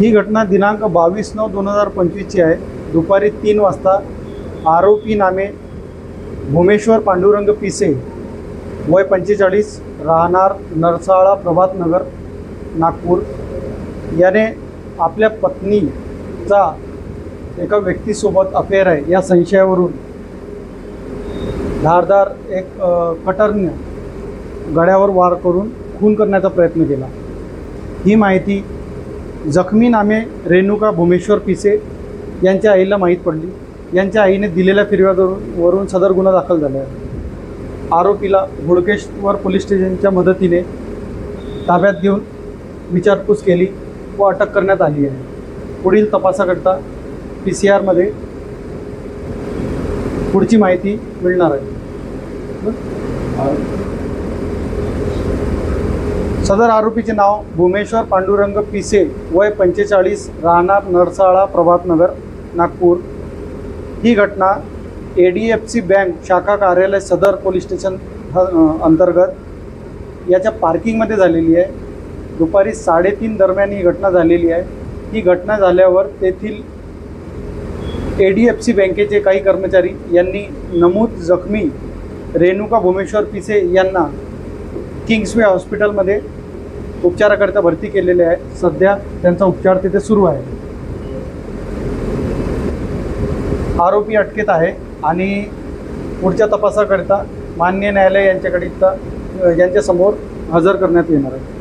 ही घटना दिनांक बावीस नऊ दोन हजार पंचवीसची आहे. दुपारी तीन वाजता आरोपी नामे भूमेश्वर पांडुरंग पिसे वय पंचेचाळीस राहणार नरसाळा प्रभातनगर नागपूर. याने आपल्या पत्नीचा एका व्यक्तीसोबत अफेअर आहे. या संशयावरून धारदार एक कटरने गड्यावर वार करून खून करण्याचा प्रयत्न केला. ही माहिती जखमी नामे रेणुका भूमेश्वर पिसे यांच्या आईला माहीत पडली. यांच्या आईने दिलेल्या फिर्यादवरून वरून सदर गुन्हा दाखल झाला आहे. आरोपीला हुडकेश्वर पोलीस स्टेशनच्या मदतीने ताब्यात घेऊन विचारपूस केली व अटक करण्यात आली आहे. पुढील तपासाकरता पी सी आरमध्ये पुढची माहिती मिळणार आहे. सदर आरोपीचे नाव भूमेश्वर पांडुरंग पिसे वय पंचेचाळीस राहणार नरसाळा प्रभातनगर नागपूर. ही घटना A D F C bank शाखा कार्यालय सदर पोलीस स्टेशन ह- अंतर्गत याच्या पार्किंगमध्ये झालेली आहे. दुपारी साडेतीन दरम्यान ही घटना झालेली आहे. ही घटना झाल्यावर तेथील ए डी एफ सी बँकेचे काही कर्मचारी यांनी नमूद जखमी रेणुका भूमेश्वर पिसे यांना किंग्सवे हॉस्पिटलमध्ये उपचाराकरिता भरती केलेले आहे. सध्या त्यांचा उपचार तिथे सुरू आहे. आरोपी अटकेत आहे आणि पुढच्या तपासाकरिता मान्य न्यायालय यांच्याकरिता यांच्यासमोर हजर करण्यात येणार आहे.